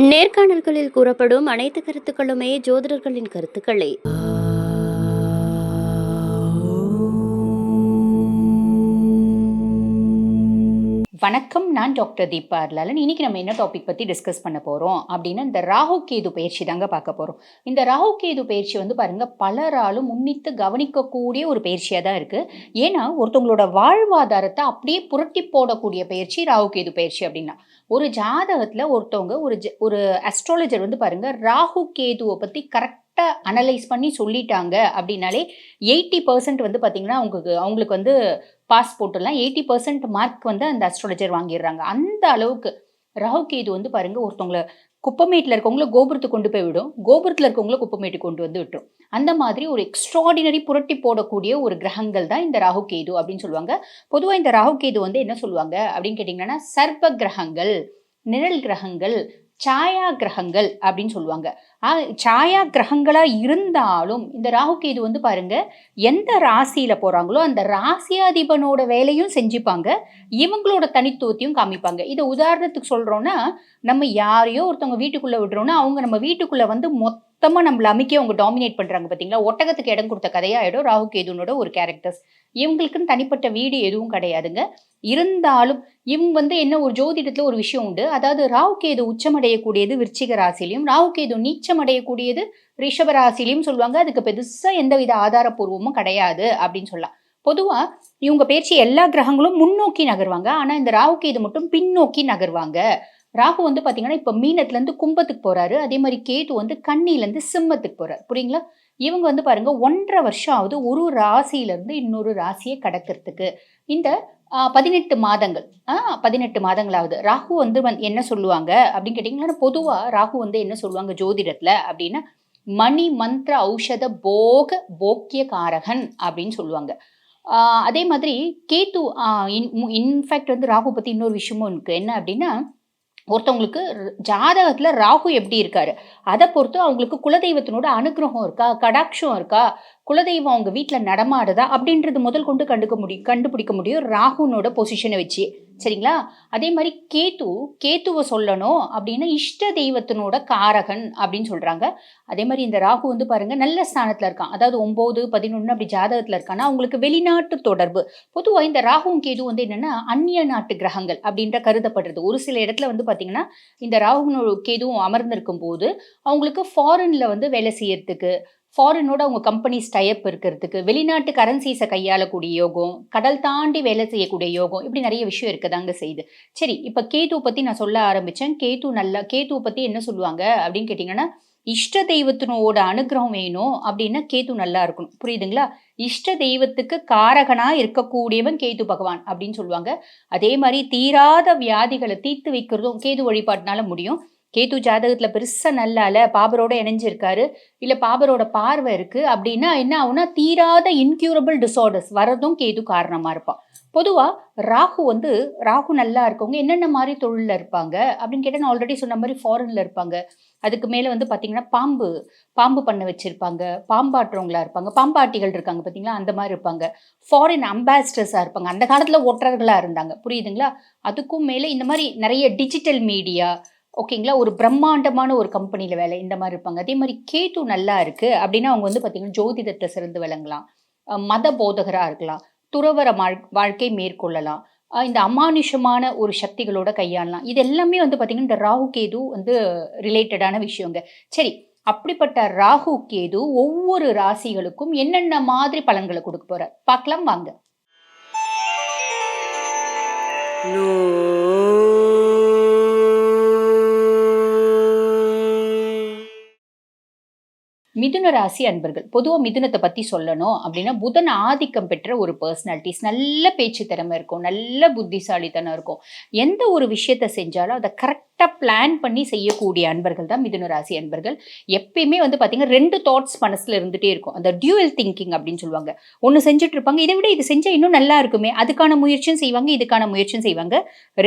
நேர்காணல்களில் கூறப்படும் அனைத்து கருத்துக்களுமே ஜோதிடர்களின் கருத்துக்களே. வணக்கம் நான் டாக்டர் தீபா அர்லாலன். இன்னைக்கு நம்ம என்ன டாபிக் பற்றி டிஸ்கஸ் பண்ண போகிறோம் அப்படின்னா இந்த ராகு கேது பயிற்சி தாங்க பார்க்க போகிறோம் இந்த ராகு கேது பயிற்சி வந்து பாருங்கள் பலராலும் முன்னித்து கவனிக்கக்கூடிய ஒரு பயிற்சியாக தான் இருக்குது ஏன்னா ஒருத்தவங்களோட வாழ்வாதாரத்தை அப்படியே புரட்டி போடக்கூடிய பயிற்சி ராகு கேது பயிற்சி அப்படின்னா. ஒரு ஜாதகத்தில் ஒருத்தவங்க ஒரு ஜ- ஒரு அஸ்ட்ராலஜர் வந்து பாருங்கள் ராகு கேதுவை பற்றி கரெக்டாக அனலைஸ் பண்ணி சொல்லிட்டாங்க அப்படின்னாலே எயிட்டி பர்சன்ட் வந்து பார்த்தீங்கன்னா அவங்களுக்கு அவங்களுக்கு வந்து பாஸ் போட்டுலாம் எயிட்டி பர்சன்ட் மார்க் வந்து அந்த அஸ்ட்ராலஜர் வாங்கிடுறாங்க. அந்த அளவுக்கு ராகு கேது வந்து பாருங்கள் ஒருத்தவங்களை குப்பமேட்டில் இருக்கவங்கள கோபுரத்துக்கு கொண்டு போய் விடும். கோபுரத்தில் இருக்கவங்கள குப்பமேட்டுக்கு கொண்டு வந்து விட்டுரும். அந்த மாதிரி ஒரு எக்ஸ்ட்ராடினரி புரட்டி போடக்கூடிய ஒரு கிரகங்கள் தான் இந்த ராகு கேது அப்படின்னு சொல்லுவாங்க. பொதுவாக இந்த ராகு கேது வந்து என்ன சொல்லுவாங்க அப்படின்னு கேட்டிங்கன்னா சர்ப்ப கிரகங்கள் நிழல் கிரகங்கள் சாயா கிரகங்கள் அப்படின்னு சொல்லுவாங்க. சாயா கிரகங்களாக இருந்தாலும் இந்த ராகு கேது வந்து பாருங்க எந்த ராசியில் போகிறாங்களோ அந்த ராசியாதிபனோட வேலையும் செஞ்சுப்பாங்க. இவங்களோட தனித்துவத்தையும் காமிப்பாங்க. இதை உதாரணத்துக்கு சொல்கிறோன்னா நம்ம யாரையோ ஒருத்தவங்க வீட்டுக்குள்ளே விடுறோன்னா அவங்க நம்ம வீட்டுக்குள்ளே வந்து மொத்த மொத்தமா நம்மள அமைக்கே அவங்க டாமினேட் பண்றாங்க பாத்தீங்களா? ஒட்டகத்துக்கு இடம் கொடுத்த கதையாயிடும் ராகு கேதுனோட ஒரு கேரக்டர்ஸ் இவங்களுக்குன்னு தனிப்பட்ட வீடு எதுவும் கிடையாதுங்க. இருந்தாலும் இவங்க வந்து என்ன ஒரு ஜோதிடத்துல ஒரு விஷயம் உண்டு. அதாவது ராகு கேது உச்சமடையக்கூடியது விருச்சிக ராசிலையும் ராகு கேது நீச்சம் அடையக்கூடியது ரிஷப ராசிலையும் சொல்லுவாங்க. அதுக்கு பெருசா எந்தவித ஆதாரப்பூர்வமும் கிடையாது அப்படின்னு சொல்லலாம். பொதுவா இவங்க பேச்சு எல்லா கிரகங்களும் முன்னோக்கி நகர்வாங்க. ஆனா இந்த ராகு கேது மட்டும் பின்னோக்கி நகர்வாங்க. ராகு வந்து பார்த்தீங்கன்னா இப்போ மீனத்துலேருந்து கும்பத்துக்கு போகிறாரு அதே மாதிரி கேது வந்து கண்ணிலேருந்து சிம்மத்துக்கு போகிறார் புரியுங்களா? இவங்க வந்து பாருங்க ஒன்றரை வருஷம் ஆகுது ஒரு ராசியிலேருந்து இன்னொரு ராசியை கடக்கிறதுக்கு. இந்த பதினெட்டு மாதங்கள் பதினெட்டு மாதங்களாவது ராகு வந்து என்ன சொல்லுவாங்க அப்படின்னு கேட்டிங்கன்னா பொதுவாக ராகு வந்து என்ன சொல்லுவாங்க ஜோதிடத்தில் அப்படின்னா மணி மந்திர ஔஷத போக போக்கிய காரகன் அப்படின்னு சொல்லுவாங்க. அதே மாதிரி கேத்து இன்ஃபேக்ட் வந்து ராகு பற்றி இன்னொரு விஷயமும் இருக்கு. என்ன அப்படின்னா ஒருத்தவங்களுக்கு ஜாதகத்தில் ராகு எப்படி இருக்காரு? அதை பொறுத்து அவங்களுக்கு குலதெய்வத்தினோட அனுகிரகம் இருக்கா? கடாட்சம் இருக்கா? குலதெய்வம் அவங்க வீட்டில் நடமாடுதா அப்படின்றது முதல் கொண்டு கண்டுக்க முடியும் கண்டுபிடிக்க முடியும். ராகுனோட பொசிஷனை வச்சு. சரிங்களா? அதே மாதிரி கேத்து கேத்துவை சொல்லணும் அப்படின்னா இஷ்ட தெய்வத்தினோட காரகன் அப்படின்னு சொல்கிறாங்க அதே மாதிரி இந்த ராகு வந்து பாருங்க நல்ல ஸ்தானத்தில் இருக்கான். அதாவது ஒம்பது பதினொன்று அப்படி ஜாதகத்தில் இருக்கான்னா அவங்களுக்கு வெளிநாட்டு தொடர்பு. பொதுவாக இந்த ராகுவும் கேது வந்து என்னென்னா அந்நிய நாட்டு கிரகங்கள் அப்படின்ற கருதப்படுறது. ஒரு சில இடத்துல வந்து பார்த்திங்கன்னா இந்த ராகுனோட கேதுவும் அமர்ந்திருக்கும் போது அவங்களுக்கு ஃபாரினில் வந்து வேலை செய்யறதுக்கு ஃபாரினோட அவங்க கம்பெனிஸ் டைப் இருக்கிறதுக்கு வெளிநாட்டு கரன்சிஸை கையாளக்கூடிய யோகம் கடல் தாண்டி வேலை செய்யக்கூடிய யோகம் இப்படி நிறைய விஷயம் இருக்கதாங்க செய்யுது. சரி இப்போ கேத்து பற்றி நான் சொல்ல ஆரம்பித்தேன் கேத்து நல்லா கேத்து பற்றி என்ன சொல்லுவாங்க அப்படின்னு கேட்டிங்கன்னா இஷ்ட தெய்வத்தினோட அனுகிரகம் வேணும் அப்படின்னா கேத்து நல்லா இருக்கணும். புரியுதுங்களா? இஷ்ட தெய்வத்துக்கு காரகனா இருக்கக்கூடியவன் கேது பகவான் அப்படின்னு சொல்லுவாங்க. அதே மாதிரி தீராத வியாதிகளை தீர்த்து வைக்கிறதும் கேது வழிபாட்டினால முடியும். கேது ஜாதகத்தில் பெருசாக நல்லால பாபரோட இணைஞ்சிருக்காரு. இல்லை பாபரோட பார்வை இருக்குது அப்படின்னா என்ன ஆகுனா தீராத இன்க்யூரபிள் டிசார்டர்ஸ் வரதும் கேது காரணமாக இருப்பான். பொதுவாக ராகு வந்து ராகு நல்லா இருக்கவங்க என்னென்ன மாதிரி தொழிலில் இருப்பாங்க? அப்படின்னு கேட்டால் நான் ஆல்ரெடி சொன்ன மாதிரி ஃபாரினில் இருப்பாங்க. அதுக்கு மேலே வந்து பார்த்திங்கன்னா பாம்பு பாம்பு பண்ண வச்சுருப்பாங்க. பாம்பாட்டுறவங்களா இருப்பாங்க. பாம்பாட்டிகள் இருக்காங்க பார்த்தீங்களா அந்த மாதிரி இருப்பாங்க. ஃபாரின் அம்பாசிடர்ஸாக இருப்பாங்க. அந்த காலத்தில் ஓட்டுறர்களாக இருந்தாங்க. புரியுதுங்களா? அதுக்கும் மேலே இந்த மாதிரி நிறைய டிஜிட்டல் மீடியா ஓகேங்களா? ஒரு பிரம்மாண்டமான ஒரு கம்பெனியில் வேலை இந்த மாதிரி இருப்பாங்க. அதே மாதிரி கேது நல்லா இருக்கு. அப்படின்னா அவங்க வந்து பார்த்தீங்கன்னா ஜோதிடத்தை சிறந்து விளங்கலாம். மத போதகராக இருக்கலாம். துறவர வாழ்- வாழ்க்கை மேற்கொள்ளலாம். இந்த அமானுஷமான ஒரு சக்திகளோட கையாளலாம். இது எல்லாமே வந்து பார்த்தீங்கன்னா இந்த ராகு கேது வந்து ரிலேட்டடான விஷயங்க. சரி அப்படிப்பட்ட ராகு கேது ஒவ்வொரு ராசிகளுக்கும் என்னென்ன மாதிரி பலன்களை கொடுக்க போற பார்க்கலாம் வாங்க. மிதுன ராசி அன்பர்கள் பொதுவாக மிதுனத்தை பற்றி சொல்லணும் அப்படின்னா புதன் ஆதிக்கம் பெற்ற ஒரு பர்சனாலிட்டிஸ் நல்ல பேச்சு திறமை இருக்கும் நல்ல புத்திசாலித்தனம் இருக்கும். எந்த ஒரு விஷயத்தை செஞ்சாலும் அதை கரெக்டாக பிளான் பண்ணி செய்யக்கூடிய அன்பர்கள் தான் மிதுன ராசி அன்பர்கள். எப்பயுமே வந்து பார்த்தீங்கன்னா ரெண்டு தாட்ஸ் மனசில் இருந்துகிட்டே இருக்கும். அந்த டியூவல் திங்கிங் அப்படின்னு சொல்லுவாங்க. ஒன்று செஞ்சுட்டு இருப்பாங்க இதை விட இது செஞ்சால் இன்னும் நல்லா இருக்குமே அதுக்கான முயற்சியும் செய்வாங்க இதுக்கான முயற்சியும் செய்வாங்க.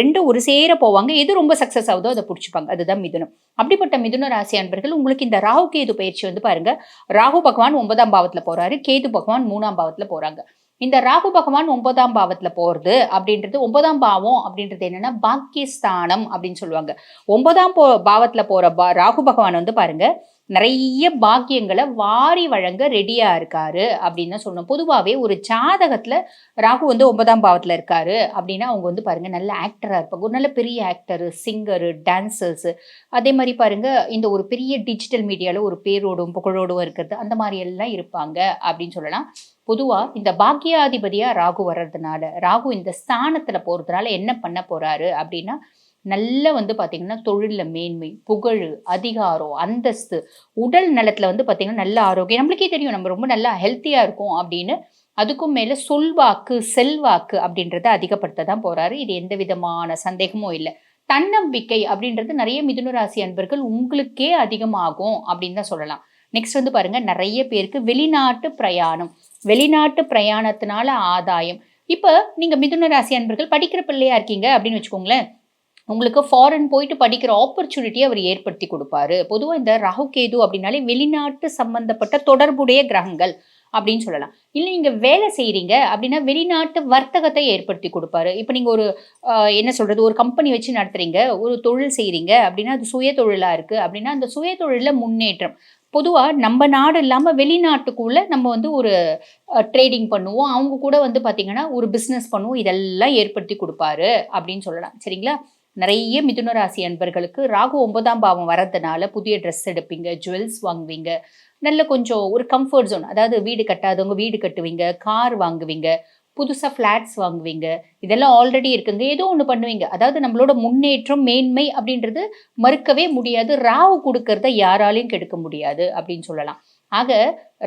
ரெண்டும் ஒரு சேர போவாங்க எது ரொம்ப சக்ஸஸ் ஆகுதோ அதை பிடிச்சிப்பாங்க. அதுதான் மிதுனம். அப்படிப்பட்ட மிதுன ராசி அன்பர்கள் உங்களுக்கு இந்த ராகு கேது பயிற்சி வந்து பாருங்க. ராகு பகவான் ஒன்பதாம் பாவத்துல போறாரு. கேது பகவான் மூணாம் பாவத்துல போறாங்க. இந்த ராகு பகவான் ஒன்பதாம் பாவத்தில் போகிறது அப்படின்றது ஒன்பதாம் பாவம் அப்படின்றது என்னென்னா பாக்கியஸ்தானம் அப்படின்னு சொல்லுவாங்க. ஒன்பதாம் போ பாவத்தில் போகிற பா ராகு பகவான் வந்து பாருங்க நிறைய பாக்கியங்களை வாரி வழங்க ரெடியாக இருக்காரு அப்படின்னு தான் சொல்லணும். பொதுவாகவே ஒரு ஜாதகத்தில் ராகு வந்து ஒன்பதாம் பாவத்தில் இருக்காரு அப்படின்னா அவங்க வந்து பாருங்கள் நல்ல ஆக்டராக இருப்பாங்க. ஒரு நல்ல பெரிய ஆக்டரு சிங்கரு டான்சர்ஸு அதே மாதிரி பாருங்கள் இந்த ஒரு பெரிய டிஜிட்டல் மீடியாவில் ஒரு பேரோடும் புகழோடும் இருக்கிறது அந்த மாதிரி எல்லாம் இருப்பாங்க அப்படின்னு சொல்லலாம். பொதுவாக இந்த பாக்கியாதிபதியாக ராகு வர்றதுனால ராகு இந்த ஸ்தானத்தில் போகிறதுனால என்ன பண்ண போகிறாரு அப்படின்னா நல்ல வந்து பார்த்திங்கன்னா தொழிலில் மேன்மை புகழ் அதிகாரம் அந்தஸ்து உடல் நலத்தில் வந்து பார்த்திங்கன்னா நல்ல ஆரோக்கியம். நம்மளுக்கே தெரியும் நம்ம ரொம்ப நல்லா ஹெல்த்தியாக இருக்கும் அப்படின்னு. அதுக்கும் மேலே சொல்வாக்கு செல்வாக்கு அப்படின்றத அதிகப்படுத்த தான் போகிறாரு இது எந்த விதமான சந்தேகமும் இல்லை. தன்னம்பிக்கை அப்படின்றது நிறைய மிதுனராசி அன்பர்கள் உங்களுக்கே அதிகமாகும் அப்படின்னு தான் சொல்லலாம். நெக்ஸ்ட் வந்து பாருங்க நிறைய பேருக்கு வெளிநாட்டு பிரயாணம். வெளிநாட்டு பிரயாணத்தினால ஆதாயம். இப்போ நீங்க மிதுன ராசி அன்பர்கள் படிக்கிற பிள்ளையா இருக்கீங்க அப்படின்னு வச்சுக்கோங்களேன். உங்களுக்கு ஃபாரின் போயிட்டு படிக்கிற ஆப்பர்ச்சுனிட்டியை அவர் ஏற்படுத்தி கொடுப்பாரு. பொதுவாக இந்த ராகு கேது அப்படின்னாலே வெளிநாட்டு சம்பந்தப்பட்ட தொடர்புடைய கிரகங்கள் அப்படின்னு சொல்லலாம். இல்லை நீங்கள் வேலை செய்கிறீங்க அப்படின்னா வெளிநாட்டு வர்த்தகத்தை ஏற்படுத்தி கொடுப்பாரு. இப்போ நீங்கள் ஒரு என்ன சொல்கிறது ஒரு கம்பெனி வச்சு நடத்துறீங்க ஒரு தொழில் செய்கிறீங்க அப்படின்னா அது சுய தொழிலாக இருக்குது அப்படின்னா அந்த சுய தொழிலில் முன்னேற்றம் பொதுவாக நம்ம நாடு இல்லாமல் வெளிநாட்டுக்குள்ளே நம்ம வந்து ஒரு ட்ரேடிங் பண்ணுவோம். அவங்க கூட வந்து பார்த்திங்கன்னா ஒரு பிஸ்னஸ் பண்ணுவோம். இதெல்லாம் ஏற்படுத்தி கொடுப்பாரு அப்படின்னு சொல்லலாம். சரிங்களா? நிறைய மிதுன ராசி அன்பர்களுக்கு ராகு ஒன்பதாம் பாவம் வரதுனால புதிய ட்ரெஸ் எடுப்பீங்க ஜுவல்ஸ் வாங்குவீங்க. நல்ல கொஞ்சம் ஒரு கம்ஃபர்ட் ஜோன் அதாவது வீடு கட்டாதவங்க வீடு கட்டுவீங்க கார் வாங்குவீங்க. புதுசாக ஃப்ளாட்ஸ் வாங்குவீங்க. இதெல்லாம் ஆல்ரெடி இருக்குங்க. ஏதோ ஒன்று பண்ணுவீங்க. அதாவது நம்மளோட முன்னேற்றம் மேன்மை அப்படின்றது மறுக்கவே முடியாது. ராகு கொடுக்கறத யாராலையும் கெடுக்க முடியாது அப்படின்னு சொல்லலாம். ஆக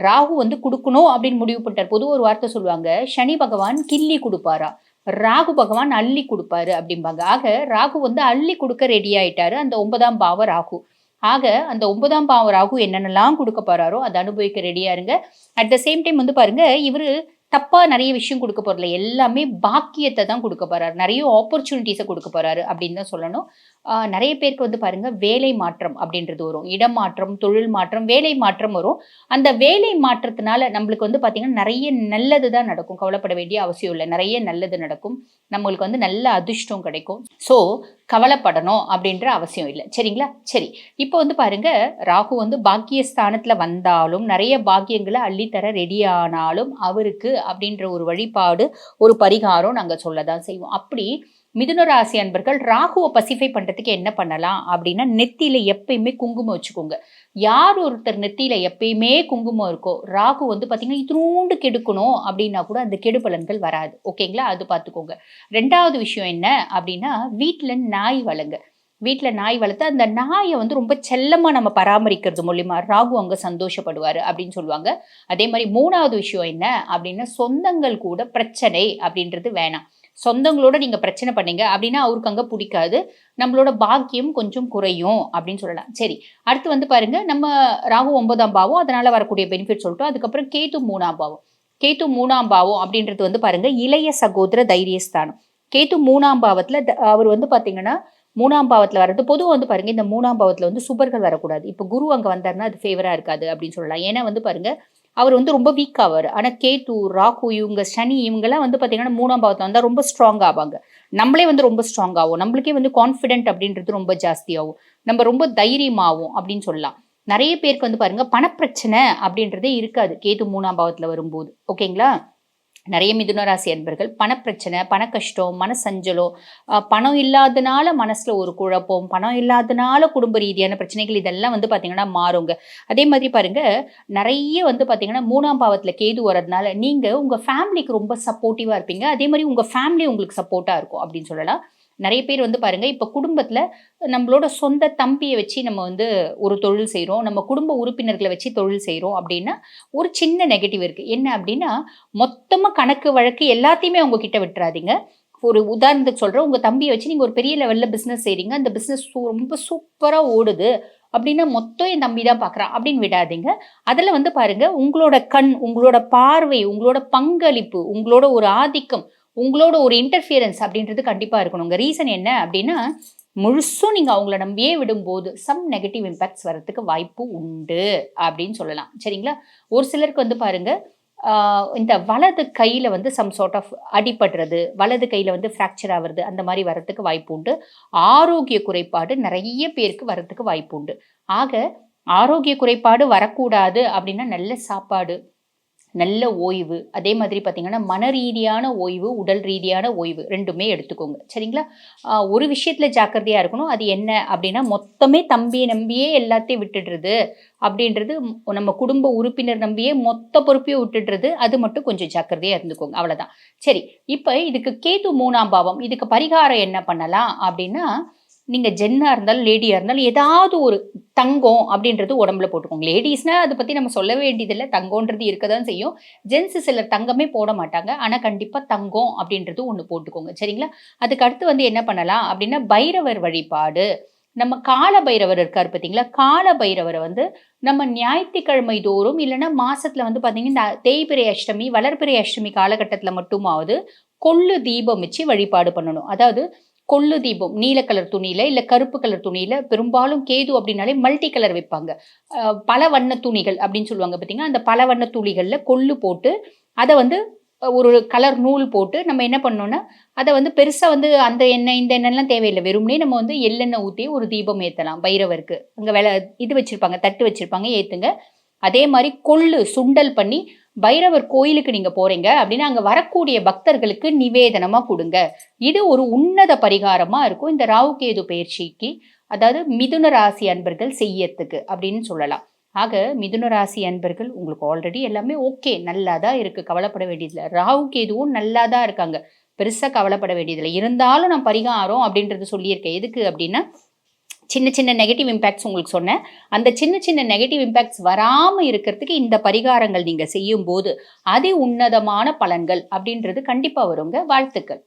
ராகு வந்து கொடுக்கணும் அப்படின்னு முடிவு பண்ணிட்டார். பொதுவாக ஒரு வார்த்தை சொல்லுவாங்க. சனி பகவான் கிள்ளி கொடுப்பாரா? ராகு பகவான் அள்ளி கொடுப்பாரு அப்படிம்பாங்க. ஆக ராகு வந்து அள்ளி கொடுக்க ரெடி ஆயிட்டாரு. அந்த ஒன்பதாம் பாவ ராகு. ஆக அந்த ஒன்பதாம் பாவ ராகு என்னென்னலாம் கொடுக்க போறாரோ அதை அனுபவிக்க ரெடியா இருங்க. அட் த சேம் டைம் வந்து பாருங்க இவரு தப்பாக நிறைய விஷயம் கொடுக்க போகிறல எல்லாமே பாக்கியத்தை தான் கொடுக்க போகிறாரு நிறைய ஆப்பர்ச்சுனிட்டிஸை கொடுக்க போகிறாரு அப்படின்னு தான் சொல்லணும். நிறைய பேருக்கு வந்து பாருங்கள் வேலை மாற்றம் அப்படின்றது வரும். இடம் மாற்றம் தொழில் மாற்றம் வேலை மாற்றம் வரும். அந்த வேலை மாற்றத்தினால நம்மளுக்கு வந்து பார்த்திங்கன்னா நிறைய நல்லது தான் நடக்கும். கவலைப்பட வேண்டிய அவசியம் இல்லை. நிறைய நல்லது நடக்கும். நம்மளுக்கு வந்து நல்ல அதிர்ஷ்டம் கிடைக்கும். ஸோ கவலைப்படணும் அப்படின்ற அவசியம் இல்லை. சரிங்களா? சரி. இப்போ வந்து பாருங்க ராகு வந்து பாக்கியஸ்தானத்தில் வந்தாலும் நிறைய பாக்கியங்களை அள்ளித்தர ரெடி ஆனாலும் அவருக்கு அப்படின்ற ஒரு வழிபாடு ஒரு பரிகாரம் நாங்க சொல்லதான் செய்வோம். அப்படி மிதுன ராசி அன்பர்கள் ராகுவை பசிஃபை பண்ணுறதுக்கு என்ன பண்ணலாம் அப்படின்னா நெத்தியில் எப்பயுமே குங்குமம் வச்சுக்கோங்க. யார் ஒருத்தர் நெத்தியில் எப்பயுமே குங்குமம் இருக்கோ ராகு வந்து பார்த்திங்கன்னா இத்தினூண்டு கெடுக்கணும் அப்படின்னா கூட அந்த கெடு பலன்கள் வராது. ஓகேங்களா? அது பார்த்துக்கோங்க ரெண்டாவது விஷயம் என்ன அப்படின்னா வீட்டில் நாய் வளங்க. வீட்டில் நாய் வளர்த்து அந்த நாயை வந்து ரொம்ப செல்லமாக நம்ம பராமரிக்கிறது மூலிமா ராகு அங்கே சந்தோஷப்படுவார் அப்படின்னு சொல்லுவாங்க. அதே மாதிரி மூணாவது விஷயம் என்ன அப்படின்னா சொந்தங்கள் கூட பிரச்சனை அப்படின்றது வேணாம். சொந்தங்களோட நீங்க பிரச்சனை பண்ணீங்க அப்படின்னா அவருக்கு அங்கே பிடிக்காது. நம்மளோட பாக்கியம் கொஞ்சம் குறையும் அப்படின்னு சொல்லலாம். சரி அடுத்து வந்து பாருங்க நம்ம ராகு ஒன்பதாம் பாவம் அதனால வரக்கூடிய பெனிஃபிட் சொல்லிட்டோம். அதுக்கப்புறம் கேத்து மூணாம் பாவம். கேத்து மூணாம் பாவம் அப்படின்றது வந்து பாருங்க இளைய சகோதர தைரியஸ்தானம். கேத்து மூணாம் பாவத்துல த- அவர் வந்து பாத்தீங்கன்னா மூணாம் பாவத்தில் வர்றது பொதுவாக வந்து பாருங்க இந்த மூணாம் பாவத்தில் வந்து சுபர்கள் வரக்கூடாது. இப்போ குரு அங்கே வந்தாருன்னா அது ஃபேவராக இருக்காது அப்படின்னு சொல்லலாம். ஏன்னா வந்து பாருங்க அவர் வந்து ரொம்ப வீக் ஆவார். ஆனால் கேத்து ராகு இவங்க சனி இவங்கெல்லாம் வந்து பார்த்தீங்கன்னா மூணாம் பாவத்தில் வந்தால் ரொம்ப ஸ்ட்ராங் ஆவாங்க. நம்மளே வந்து ரொம்ப ஸ்ட்ராங் ஆகும் நம்மளுக்கே வந்து கான்ஃபிடென்ட் அப்படின்றது ரொம்ப ஜாஸ்தியாகும் நம்ம ரொம்ப தைரியமாகும் அப்படின்னு சொல்லலாம். நிறைய பேருக்கு வந்து பாருங்க பணப்பிரச்சனை அப்படின்றதே இருக்காது. கேது மூணாம் பாவத்தில் வரும்போது. ஓகேங்களா? நிறைய மிதுனராசி அன்பர்கள் பணப்பிரச்சனை பண கஷ்டம் மன சஞ்சலம் பணம் இல்லாதனால மனசில் ஒரு குழப்பம் பணம் இல்லாதனால குடும்ப ரீதியான பிரச்சனைகள் இதெல்லாம் வந்து பார்த்தீங்கன்னா மாறுங்க. அதே மாதிரி பாருங்க நிறைய வந்து பார்த்திங்கன்னா மூணாம் பாவத்தில் கேது வர்றதுனால நீங்கள் உங்கள் ஃபேமிலிக்கு ரொம்ப சப்போர்ட்டிவாக இருப்பீங்க. அதே மாதிரி உங்கள் ஃபேமிலி உங்களுக்கு சப்போர்ட்டாக இருக்கும் அப்படின்னு சொல்லலாம். நிறைய பேர் வந்து பாருங்க இப்போ குடும்பத்தில் நம்மளோட சொந்த தம்பியை வச்சு நம்ம வந்து ஒரு தொழில் செய்கிறோம் நம்ம குடும்ப உறுப்பினர்களை வச்சு தொழில் செய்கிறோம் அப்படின்னா ஒரு சின்ன நெகட்டிவ் இருக்குது என்ன அப்படின்னா மொத்தமாக கணக்கு வழக்கு எல்லாத்தையுமே உங்ககிட்ட விட்டுறாதீங்க. ஒரு உதாரணத்துக்கு சொல்கிறேன் உங்கள் தம்பியை வச்சு நீங்கள் ஒரு பெரிய லெவலில் பிஸ்னஸ் செய்கிறீங்க அந்த பிஸ்னஸ் ரொம்ப சூப்பராக ஓடுது அப்படின்னா மொத்தம் என் தம்பி தான் பார்க்குறான் அப்படின்னு விடாதீங்க. அதில் வந்து பாருங்கள் உங்களோட கண் உங்களோட பார்வை உங்களோட பங்களிப்பு உங்களோட ஒரு ஆதிக்கம் உங்களோட ஒரு இன்டர்ஃபியரன்ஸ் அப்படின்றது கண்டிப்பாக இருக்கணும். உங்கள் ரீசன் என்ன அப்படின்னா முழுசும் நீங்கள் அவங்கள நம்பியே விடும்போது சம் நெகட்டிவ் இம்பேக்ட்ஸ் வரத்துக்கு வாய்ப்பு உண்டு அப்படின்னு சொல்லலாம். சரிங்களா? ஒரு சிலருக்கு வந்து பாருங்கள் இந்த வலது கையில் வந்து சம் சார்ட் ஆஃப் அடிபடுறது வலது கையில் வந்து ஃப்ராக்சர் ஆகுறது அந்த மாதிரி வரத்துக்கு வாய்ப்பு உண்டு. ஆரோக்கிய குறைபாடு நிறைய பேருக்கு வரத்துக்கு வாய்ப்பு உண்டு. ஆக ஆரோக்கிய குறைபாடு வரக்கூடாது அப்படின்னா நல்ல சாப்பாடு நல்ல ஓய்வு. அதே மாதிரி பார்த்திங்கன்னா மன ரீதியான ஓய்வு உடல் ரீதியான ஓய்வு ரெண்டுமே எடுத்துக்கோங்க. சரிங்களா? ஒரு விஷயத்தில் ஜாக்கிரதையாக இருக்கணும். அது என்ன அப்படின்னா மொத்தமே தம்பியை நம்பியே எல்லாத்தையும் விட்டுடுறது அப்படின்றது நம்ம குடும்ப உறுப்பினர் நம்பியே மொத்த பொறுப்பையும் விட்டுடுறது. அது மட்டும் கொஞ்சம் ஜாக்கிரதையாக இருந்துக்கோங்க. அவ்வளோதான் சரி இப்போ இதுக்கு கேது மூணாம் பாவம் இதுக்கு பரிகாரம் என்ன பண்ணலாம் அப்படின்னா நீங்கள் ஜென்னாக இருந்தாலும் லேடியாக இருந்தாலும் ஏதாவது ஒரு தங்கம் அப்படின்றது உடம்புல போட்டுக்கோங்க. லேடிஸ்னால் அதை பற்றி நம்ம சொல்ல வேண்டியதில்லை. தங்கம்ன்றது இருக்க தான் செய்யும். ஜென்ஸு சிலர் தங்கமே போட மாட்டாங்க. ஆனால் கண்டிப்பாக தங்கம் அப்படின்றது ஒன்று போட்டுக்கோங்க. சரிங்களா? அதுக்கு அடுத்து வந்து என்ன பண்ணலாம் அப்படின்னா பைரவர் வழிபாடு. நம்ம கால பைரவர் இருக்கார் பார்த்தீங்களா? கால பைரவரை வந்து நம்ம ஞாயிற்றுக்கிழமை தோறும் இல்லைன்னா மாசத்துல வந்து பார்த்தீங்கன்னா இந்த தேய்பிரை அஷ்டமி வளர்பிறை அஷ்டமி காலகட்டத்தில் மட்டுமாவது கொள்ளு தீபம் வச்சு வழிபாடு பண்ணணும். அதாவது கொள்ளு தீபம் நீல கலர் துணியில இல்ல கருப்பு கலர் துணியில பெரும்பாலும் கேது அப்படின்னாலே மல்டி கலர் வைப்பாங்க. பல வண்ண துணிகள் அப்படின்னு சொல்லுவாங்க பார்த்தீங்கன்னா அந்த பல வண்ண துணிகள்ல கொள்ளு போட்டு அதை வந்து ஒரு கலர் நூல் போட்டு நம்ம என்ன பண்ணோம்னா அதை வந்து பெருசாக வந்து அந்த எண்ணெய் இந்த எண்ணெய்லாம் தேவையில்லை. வெறுமனே நம்ம வந்து எள்ளெண்ணெய் ஊற்றி ஒரு தீபம் ஏற்றலாம் பைரவருக்கு. அங்கே வேலை இது வச்சுருப்பாங்க தட்டு வச்சுருப்பாங்க ஏற்றுங்க அதே மாதிரி கொள்ளு சுண்டல் பண்ணி பைரவர் கோயிலுக்கு நீங்க போறீங்க அப்படின்னா அங்க வரக்கூடிய பக்தர்களுக்கு நிவேதனமா கொடுங்க. இது ஒரு உன்னத பரிகாரமா இருக்கும். இந்த ராகு கேது பயிற்சிக்கு அதாவது மிதுன ராசி அன்பர்கள் செய்யறதுக்கு அப்படின்னு சொல்லலாம். ஆக மிதுன ராசி அன்பர்கள் உங்களுக்கு ஆல்ரெடி எல்லாமே ஓகே நல்லா தான் இருக்கு. கவலைப்பட வேண்டியதில்லை. ராகு கேதுவும் நல்லா தான் இருக்காங்க. பெருசாக கவலைப்பட வேண்டியதில்லை. இருந்தாலும் நான் பரிகாரம் அப்படின்றது சொல்லியிருக்கேன். எதுக்கு அப்படின்னா சின்ன சின்ன நெகட்டிவ் இம்பேக்ட்ஸ் உங்களுக்கு சொன்னேன். அந்த சின்ன சின்ன நெகட்டிவ் இம்பேக்ட்ஸ் வராமல் இருக்கிறதுக்கு இந்த பரிகாரங்கள் நீங்கள் செய்யும்போது அதி உன்னதமான பலன்கள் அப்படின்றது கண்டிப்பாக வருங்க. வாழ்த்துக்கள்.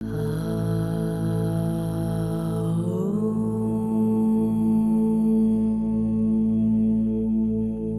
Oh.